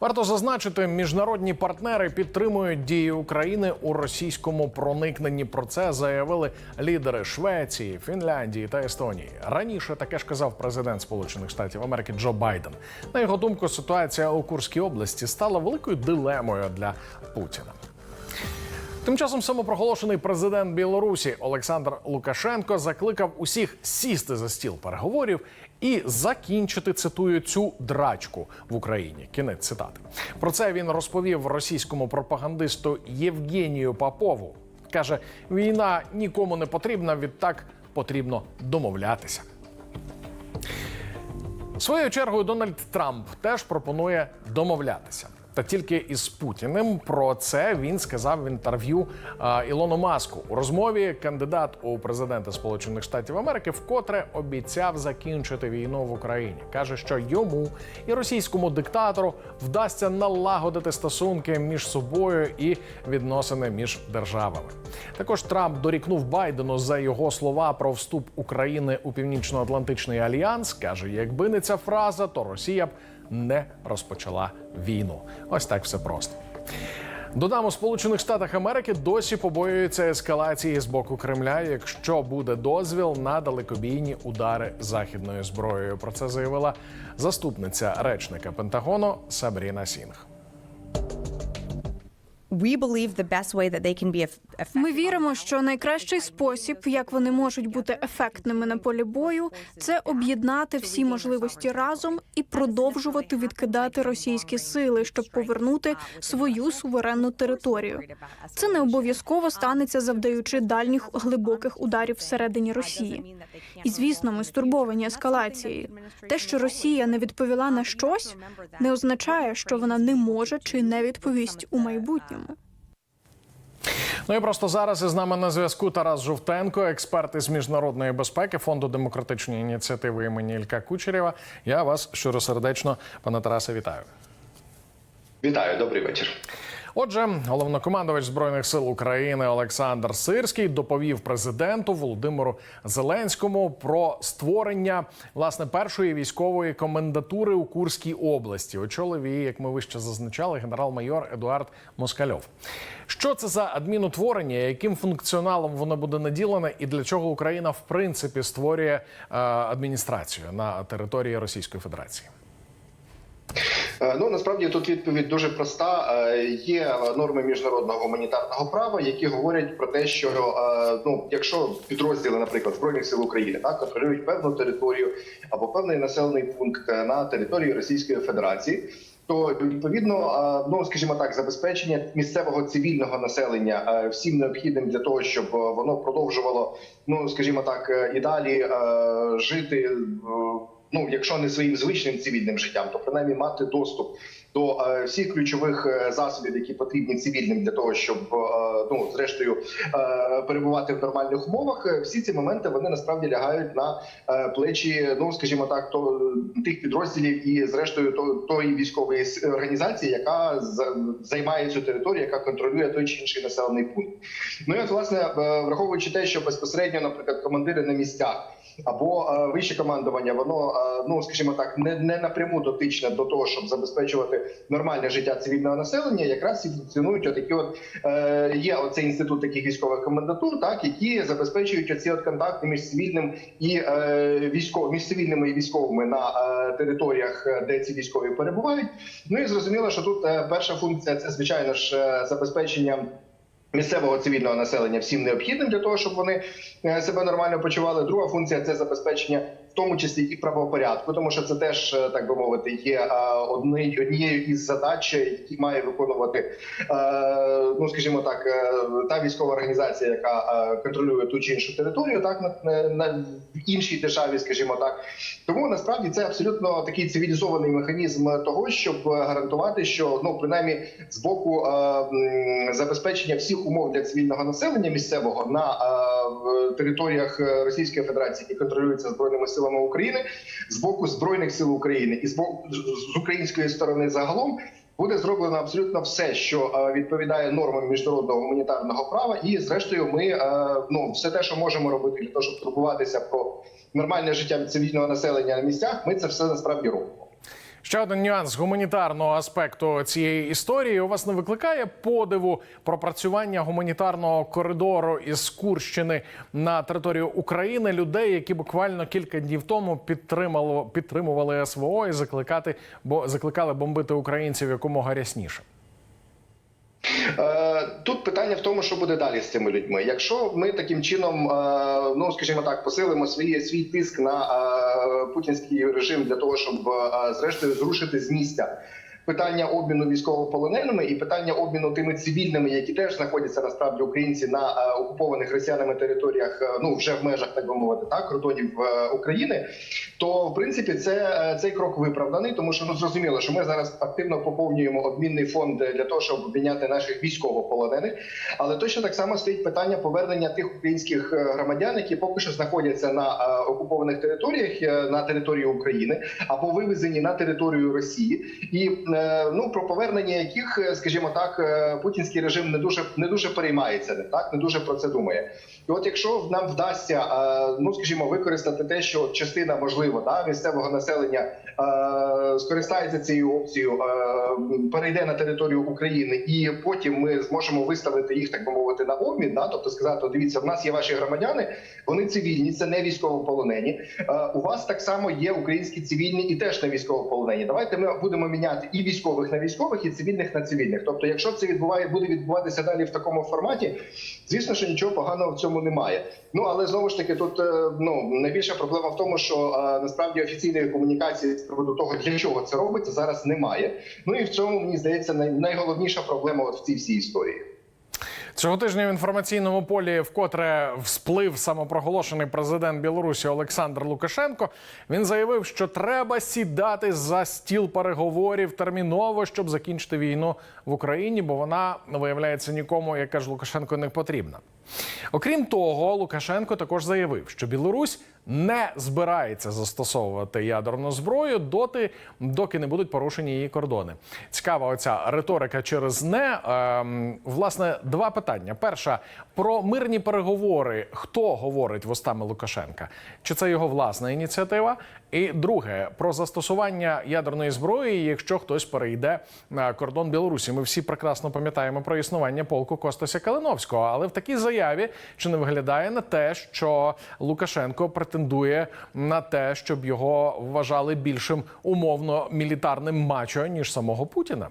Варто зазначити, міжнародні партнери підтримують дії України у російському проникненні. Про це заявили лідери Швеції, Фінляндії та Естонії. Раніше таке ж казав президент Сполучених Штатів Америки Джо Байден. На його думку, ситуація у Курській області стала великою дилемою для Путіна. Тим часом самопроголошений президент Білорусі Олександр Лукашенко закликав усіх сісти за стіл переговорів і закінчити цитую цю драчку в Україні. Кінець цитати. Про це він розповів російському пропагандисту Євгенію Попову. каже: війна нікому не потрібна, відтак потрібно домовлятися. Своєю чергою Дональд Трамп теж пропонує домовлятися. Та тільки із Путіним про це він сказав в інтерв'ю а, Ілону Маску у розмові. Кандидат у президенти Сполучених Штатів Америки вкотре обіцяв закінчити війну в Україні. каже, що йому і російському диктатору вдасться налагодити стосунки між собою і відносини між державами. Також Трамп дорікнув Байдену за його слова про вступ України у Північно-Атлантичний альянс. каже, якби не ця фраза, то Росія б не розпочала війну. Ось так все просто. Додам, у Сполучених Штатах Америки досі побоюються ескалації з боку Кремля, якщо буде дозвіл на далекобійні удари західною зброєю. Про це заявила заступниця речника Пентагону Сабріна Сінг. Ми віримо, що найкращий спосіб, як вони можуть бути ефектними на полі бою, це об'єднати всі можливості разом і продовжувати відкидати російські сили, щоб повернути свою суверенну територію. Це не обов'язково станеться завдаючи дальніх глибоких ударів всередині Росії. І звісно, ми стурбовані ескалацією. Те, що Росія не відповіла на щось, не означає, що вона не може чи не відповість у майбутньому. Ну і просто зараз із нами на зв'язку Тарас Жовтенко, експерт із міжнародної безпеки фонду демократичної ініціативи імені Ілька Кучерєва. Я вас щиросердечно, пане Тарасе, вітаю. Вітаю, добрий вечір. Отже, головнокомандувач збройних сил України Олександр Сирський доповів президенту Володимиру Зеленському про створення власне першої військової комендатури у Курській області. Очолив її, як ми вище зазначали, генерал-майор Едуард Москальов. Що це за адмінутворення? Яким функціоналом воно буде наділене, і для чого Україна в принципі створює е, адміністрацію на території Російської Федерації? Е, Ну насправді тут відповідь дуже проста. Е, Є норми міжнародного гуманітарного права, які говорять про те, що е, ну, якщо підрозділи, наприклад, збройних сил України так контролюють певну територію або певний населений пункт на території Російської Федерації. То відповідно, е, ну скажімо так, забезпечення місцевого цивільного населення е, всім необхідним для того, щоб е, воно продовжувало, ну скажімо так, е, і далі е, жити. е, ну, якщо не своїм звичним цивільним життям, то принаймні мати доступ до е, всіх ключових е, засобів, які потрібні цивільним для того, щоб е, ну зрештою перебувати в нормальних умовах. Всі ці моменти вони насправді лягають на плечі, ну скажімо так, то тих підрозділів і зрештою то, тої військової організації, яка займає цю територію, яка контролює той чи інший населений пункт. Ну і от власне враховуючи те, що безпосередньо, наприклад, командири на місцях або е, вище командування, воно е, ну скажімо так, не, не напряму дотичне до того, щоб забезпечувати нормальне життя цивільного населення. Якраз і функціонують отакі, от е, є оцей інститут таких військових комендатур, так які забезпечують оці от контакти між цивільним і військовим між цивільними і військовими на територіях, де ці військові перебувають. Ну і зрозуміло, що тут перша функція це звичайно ж забезпечення. Місцевого цивільного населення всім необхідним для того, щоб вони е, себе нормально почували. Друга функція це забезпечення, тому числі і правопорядку, тому що це теж е, так би мовити є е, однією із задач, які має виконувати е, ну скажімо так, та військова організація, яка контролює ту чи іншу територію, так на, іншій державі, скажімо так. Тому насправді це абсолютно такий цивілізований механізм того, щоб гарантувати, що ну принаймні з боку забезпечення всіх умов для цивільного населення місцевого на територіях Російської Федерації, які контролюються збройними силами України, з боку збройних сил України і з боку з- з української сторони загалом. Буде зроблено абсолютно все, що е, відповідає нормам міжнародного гуманітарного права, і зрештою, ми е, ну все те, що можемо робити для того, щоб турбуватися про нормальне життя цивільного населення на місцях. Ми це все насправді робимо. Ще один нюанс гуманітарного аспекту цієї історії. У вас не викликає подиву пропрацювання гуманітарного коридору із Курщини на територію України людей, які буквально кілька днів тому підтримали підтримували СВО і закликати, бо закликали бомбити українців якомога рясніше. Е, Тут питання в тому, що буде далі з цими людьми. Якщо ми таким чином, е, ну скажімо так, посилимо свій, свій тиск на е, путінський режим для того, щоб зрештою зрушити з місця. Питання обміну військовополоненими і питання обміну тими цивільними, які теж знаходяться насправді українці на е, окупованих росіянами територіях, е, ну вже в межах так би мовити, так кордонів е, України, то в принципі це цей крок виправданий, тому що ну зрозуміло, що ми зараз активно поповнюємо обмінний фонд для того, щоб обміняти наших військовополонених. Але точно так само стоїть питання повернення тих українських громадян, які поки що знаходяться на окупованих територіях на території України або вивезені на територію Росії, і ну про повернення яких, е, скажімо так, е, путінський режим не дуже не дуже переймається, не так не дуже про це думає. І от якщо нам вдасться, е, ну скажімо, використати те, що частина можливо да місцевого населення е, скористається цією опцією, е, перейде на територію України, і потім ми зможемо виставити їх, так би мовити, на обмін. Да? Тобто сказати, «О, дивіться, в нас є ваші громадяни, вони цивільні, це не військовополонені. У вас так само є українські цивільні і теж не військовополонені. Давайте ми будемо міняти і військових на військових, і цивільних на цивільних. Тобто, якщо це відбуває, буде відбуватися далі в такому форматі, звісно, що нічого поганого в цьому немає. Ну але знову ж таки, тут е, ну найбільша проблема в тому, що е, насправді офіційної комунікації з приводу того, для чого це робиться, зараз немає. Ну і в цьому мені здається найголовніша проблема от в цій всій історії. Цього тижня в інформаційному полі вкотре всплив самопроголошений президент Білорусі Олександр Лукашенко. Він заявив, що треба сідати за стіл переговорів терміново, щоб закінчити війну в Україні, бо вона виявляється нікому, як каже Лукашенко, не потрібна. Окрім того, Лукашенко також заявив, що Білорусь не збирається застосовувати ядерну зброю доти, доки не будуть порушені її кордони. Цікава оця риторика через не. Ем, власне, два питання: перше про мирні переговори. Хто говорить вустами Лукашенка? Чи це його власна ініціатива? І друге про застосування ядерної зброї, якщо хтось перейде на кордон Білорусі. Ми всі прекрасно пам'ятаємо про існування полку Костася Калиновського, але в такій заяві чи не виглядає на те, що Лукашенко претендує на те, щоб його вважали більшим умовно мілітарним мачо ніж самого Путіна?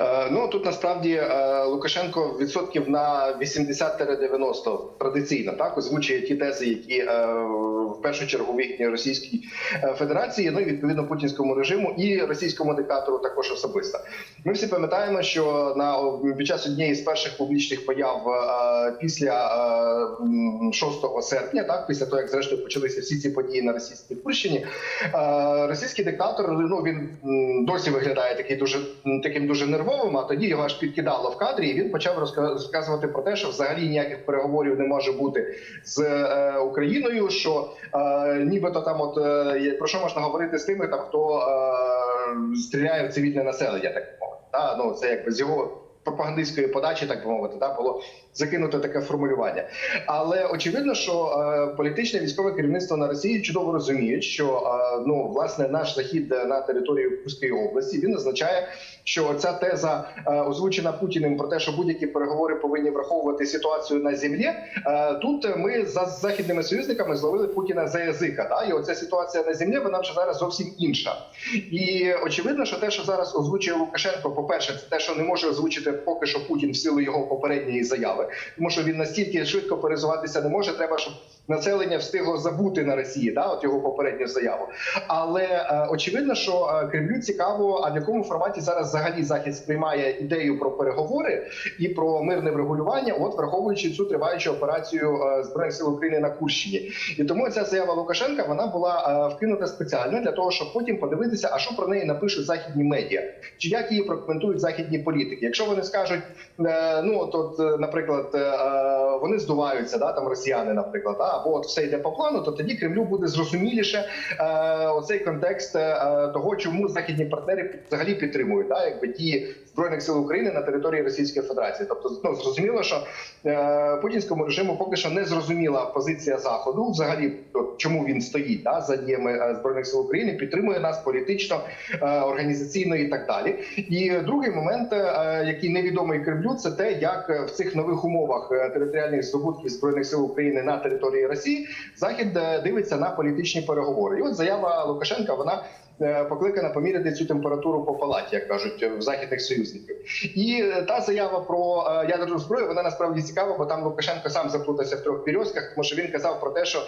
Е, Ну тут насправді е, Лукашенко відсотків на 80-90 традиційно так озвучує ті тези, які е, в першу чергу вигідні Російській Федерації, ну і відповідно путінському режиму і російському диктатору також особисто. Ми всі пам'ятаємо, що на під час однієї з перших публічних появ е, після е, 6 серпня, так після того як зрештою почалися всі ці події на російській Курщині, е, російський диктатор ну він досі виглядає такий дуже таким дуже нервовим. А тоді його аж підкидало в кадрі, і він почав розка- розказувати про те, що взагалі ніяких переговорів не може бути з е, Україною. Що е, нібито там, от е, про що можна говорити з тими, там хто е, стріляє в цивільне населення, так би мовити. Та? Ну це якби з його пропагандистської подачі, так би мовити, та було закинуто таке формулювання. Але очевидно, що е, політичне військове керівництво на Росії чудово розуміють, що е, ну власне наш захід на територію Курської області він означає, що ця теза е, озвучена Путіним про те, що будь-які переговори повинні враховувати ситуацію на землі. Е, тут ми за західними союзниками зловили Путіна за язика. Да? І оця ситуація на землі вона вже зараз зовсім інша. І очевидно, що те, що зараз озвучує Лукашенко, по перше, це те, що не може озвучити поки що Путін в силу його попередньої заяви, тому що він настільки швидко пересуватися не може. Треба, щоб населення встигло забути на Росії, да, от його попередню заяву. Але е, очевидно, що е, Кремлю цікаво, а в якому форматі зараз взагалі захід сприймає ідею про переговори і про мирне врегулювання, от враховуючи цю триваючу операцію е, збройних сил України на Курщині. І тому ця заява Лукашенка вона була е, вкинута спеціально для того, щоб потім подивитися, а що про неї напишуть західні медіа, чи як її прокоментують західні політики. Якщо вони скажуть, е, ну от, от е, наприклад, е, вони здуваються, да там росіяни, наприклад, або от все йде по плану, то тоді Кремлю буде зрозуміліше оцей контекст того, чому західні партнери взагалі підтримують да, якби дії збройних сил України на території Російської Федерації. Тобто, ну зрозуміло, що е, путінському режиму поки що не зрозуміла позиція заходу, взагалі чому він стоїть да, за діями е, збройних сил України, підтримує нас політично, е, організаційно і так далі. І другий момент, е, який невідомий Кремлю, це те, як е, в цих нових умовах е, територіальних здобутків збройних сил України на території Росії Захід дивиться на політичні переговори. І от заява Лукашенка вона. Е, Покликана поміряти цю температуру по палаті, як кажуть в західних союзників, і е, та заява про е, ядерну зброю вона насправді цікава, бо там Лукашенко сам заплутався в трьох пірьозках, тому що він казав про те, що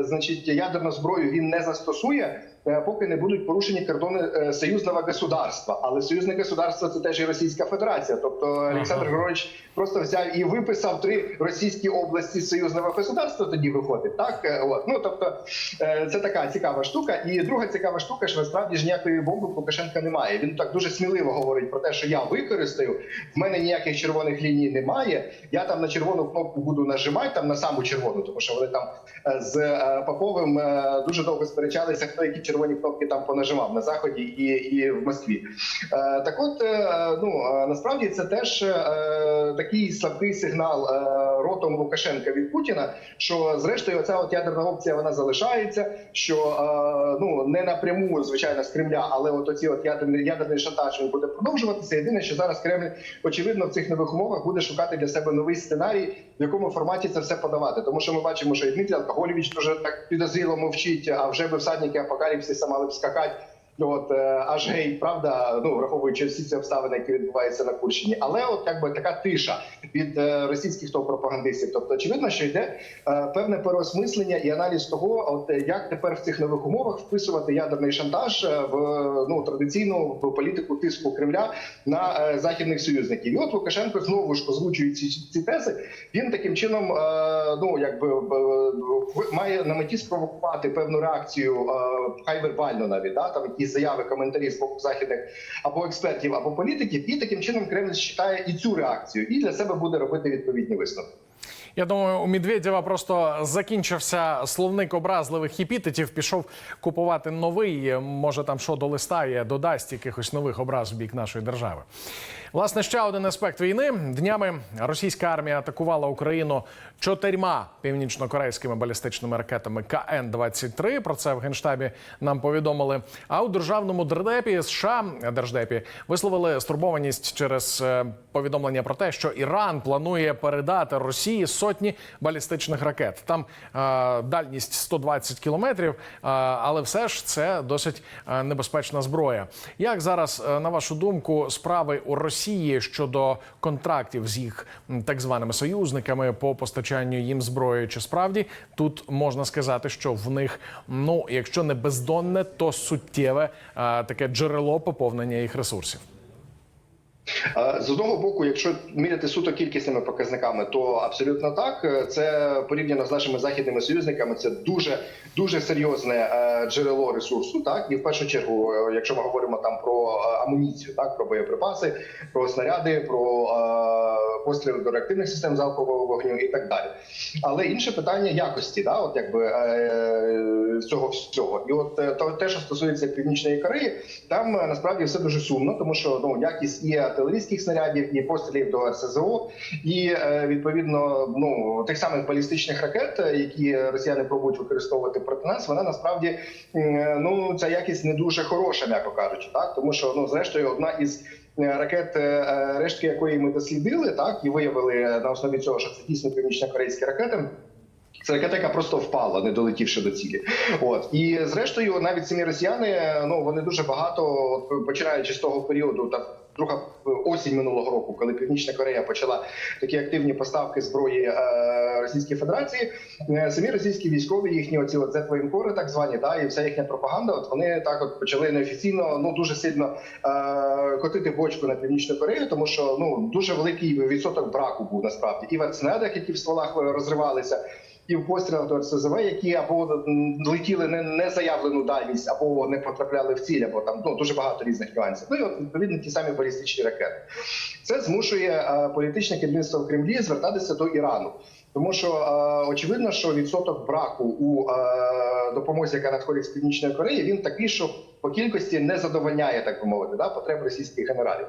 значить ядерну зброю він не застосує, поки не будуть порушені кордони е, союзного государства. Але союзне государство це теж і Російська Федерація. Тобто Олександр Григорович просто взяв і виписав три російські області союзного государства. Тоді виходить так. Е, От ну тобто е, це така цікава штука. І друга цікава штука, що насправді ж ніякої бомби Лукашенка немає. Він так дуже сміливо говорить про те, що я використаю. В мене ніяких червоних ліній немає. Я там на червону кнопку буду нажимати там на саму червону, тому що вони там е, з е, Поповим е, дуже довго сперечалися, хто які червоні кнопки там понажимав на заході і, і в Москві. Е, Так, от е, ну е, насправді це теж такий слабкий сигнал ротом Лукашенка від Путіна, що зрештою ця от ядерна опція вона залишається. Що ну не напряму, звичайно, з Кремля, але от оці от ядерний ядерний шантаж він буде продовжуватися. Єдине, що зараз Кремль очевидно в цих нових умовах буде шукати для себе новий сценарій, в якому форматі це все подавати. Тому що ми бачимо, що і Дмитрій Алкогольович дуже так підозріло мовчить, а вже би всадники апокаліпсиса мали б скакати. От е, аж гей, правда, ну враховуючи всі ці обставини, які відбуваються на Курщині, але от якби така тиша від е, російських то пропагандистів. Тобто, очевидно, що йде е, певне переосмислення і аналіз того, от як тепер в цих нових умовах вписувати ядерний шантаж в ну традиційну в політику тиску Кремля на західних союзників. І от Лукашенко знову ж озвучує ці, ці тези. Він таким чином, ну якби має на меті спровокувати певну реакцію, хай вербально навіть да там якісь заяви, коментарі з боку західних або експертів, або політиків, і таким чином Кремль читає і цю реакцію, і для себе буде робити відповідні висновки. Я думаю, у Медведєва просто закінчився словник образливих епітетів, пішов купувати новий. Може, там що долистає, додасть якихось нових образ в бік нашої держави. Власне, ще один аспект війни. Днями російська армія атакувала Україну чотирма північно-корейськими балістичними ракетами КН-23. Про це в генштабі нам повідомили. А у державному держдепі США держдепі висловили стурбованість через е, повідомлення про те, що Іран планує передати Росії сотні балістичних ракет. Там е, дальність 120 кілометрів, е, але все ж це досить е, небезпечна зброя. Як зараз, на вашу думку, справи у Росії щодо контрактів з їх так званими союзниками по постачанню їм зброї? Чи справді тут можна сказати, що в них, ну якщо не бездонне, то суттєве е, таке джерело поповнення їх ресурсів? З одного боку, якщо міряти суто кількісними показниками, то абсолютно так. Е, Це порівняно з нашими західними союзниками. Це дуже дуже серйозне е, джерело ресурсу. Так і в першу чергу, е, якщо ми говоримо там про амуніцію, так про боєприпаси, про снаряди, про постріли до реактивних систем залпового вогню і так далі. Але інше питання якості, да, от якби цього всього. І от те, що стосується північної Кореї, там насправді все дуже сумно, тому що ну якість і артилерійських снарядів, і пострілів до РСЗО, і е, відповідно ну тих самих балістичних ракет, е, які росіяни пробують використовувати проти нас, вона насправді е, ну ця якість не дуже хороша, м'яко кажучи, так тому що ну зрештою одна із ракет, рештки якої ми дослідили, так і виявили на основі цього, що це дійсно північно-корейські ракети. Це ракета, яка просто впала, не долетівши до цілі. От і зрештою, навіть самі росіяни, ну вони дуже багато, починаючи з того періоду, та друга осінь минулого року, коли Північна Корея почала такі активні поставки зброї е, Російській Федерації, е, самі російські військові, їхні оці от зетвоєнкори, так звані, та і вся їхня пропаганда. От вони так от почали неофіційно, ну дуже сильно е, котити бочку на північну Корею, тому що ну дуже великий відсоток браку був насправді і в артснарядах, які в стволах розривалися. І в пострілах до РСЗВ, які або летіли не, не заявлену дальність, або не потрапляли в ціль, або там ну дуже багато різних нюансів. Ну і от відповідно ті самі балістичні ракети. Це змушує е, політичне керівництво в Кремлі звертатися до Ірану. Тому що е, очевидно, що відсоток браку у е, допомозі, яка надходить з північної Кореї, він такий, що по кількості не задовольняє, так би мовити, да, потреб російських генералів.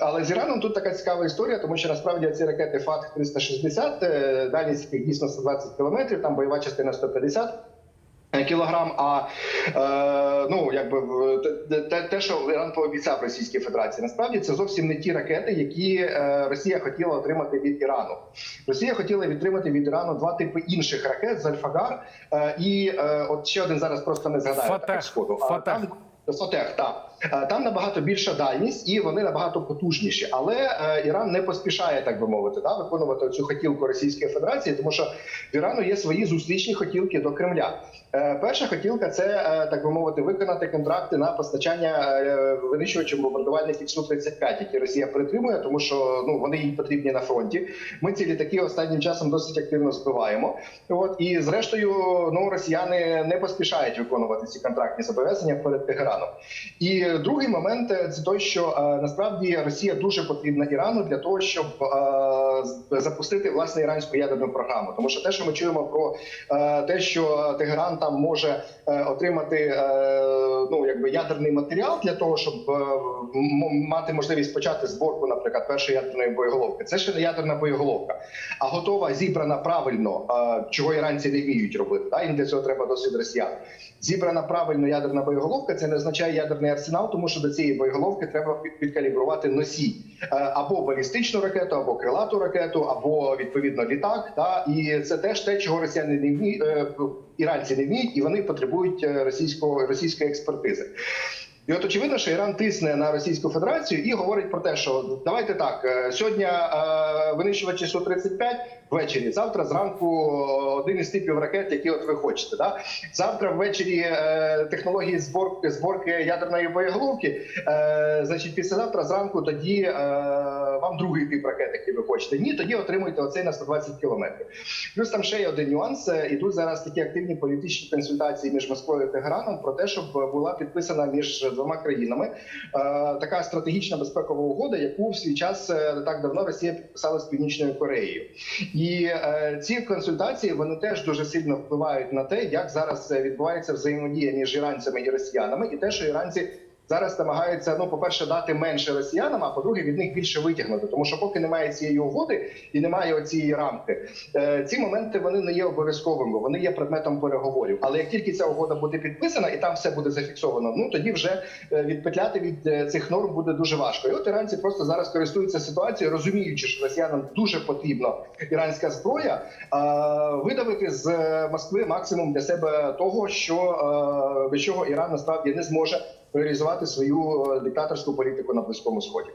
Але з Іраном тут така цікава історія, тому що насправді ці ракети ФАТ 360 е, дальність дійсно 120 кілометрів, там бойова частина 150 Кілограм, а е, ну якби те, те, що Іран пообіцяв Російській Федерації, насправді це зовсім не ті ракети, які е, Росія хотіла отримати від Ірану. Росія хотіла відтримати від Ірану два типи інших ракет з Альфагар е, і е, от ще один зараз просто не згадаю Фатех. так, сходу. А Фатех. там Фатех, так. Е, Там набагато більша дальність і вони набагато потужніші. Але е, Іран не поспішає, так би мовити, да, виконувати цю хотілку Російської Федерації, тому що в Ірану є свої зустрічні хотілки до Кремля. Е, Перша хотілка це е, так би мовити, виконати контракти на постачання е, винищувачів бомбардувальників су 35 які Росія притримує, тому що ну вони їй потрібні на фронті. Ми ці літаки останнім часом досить активно збиваємо. От і зрештою, ну росіяни не поспішають виконувати ці контрактні зобов'язання перед Тегераном. І другий момент це той, що насправді Росія дуже потрібна Ірану для того, щоб запустити власне іранську ядерну програму. Тому що те, що ми чуємо про те, що Тегеран там може е, отримати е, ну якби ядерний матеріал для того, щоб е, мати можливість почати зборку, наприклад, першої ядерної боєголовки. Це ще не ядерна боєголовка, а готова зібрана правильно, чого іранці не вміють робити. Да? Їм для цього треба досвід росіян. Зібрана правильно ядерна боєголовка. Це не означає ядерний арсенал, тому що до цієї боєголовки треба під- підкалібрувати носій або балістичну ракету, або крилату ракету, або відповідно літак. Да? І це теж те, чого росіяни не вміють, е, іранці не вміють, і вони потребують е, російського російської експертизи. І от очевидно, що Іран тисне на Російську Федерацію і говорить про те, що давайте так е, сьогодні е, винищувачі су 35 ввечері. Завтра зранку один із типів ракет, які от ви хочете. Да? Завтра ввечері е, технології зборки зборки ядерної боєголовки. Е, значить, післязавтра зранку тоді е, вам другий тип ракет, який ви хочете. Ні, тоді отримуйте оцей на 120 кілометрів. Плюс там ще є один нюанс. Е, Ідуть зараз такі активні політичні консультації між Москвою і Тегераном про те, щоб була підписана між двома країнами е, така стратегічна безпекова угода, яку в свій час е, не так давно Росія підписала з Північною Кореєю. І е, ці консультації вони теж дуже сильно впливають на те, як зараз відбувається взаємодія між іранцями і росіянами, і те, що іранці. Зараз намагаються ну, по перше, дати менше росіянам, а по-друге, від них більше витягнути. Тому що поки немає цієї угоди і немає цієї рамки, е, ці моменти вони не є обов'язковими, вони є предметом переговорів. Але як тільки ця угода буде підписана і там все буде зафіксовано, ну тоді вже е, відпетляти від е, цих норм буде дуже важко. І от іранці просто зараз користуються ситуацією, розуміючи, що росіянам дуже потрібна іранська зброя, видавити з Москви максимум для себе того, що без чого Іран насправді не зможе реалізувати свою е, диктаторську політику на близькому сході.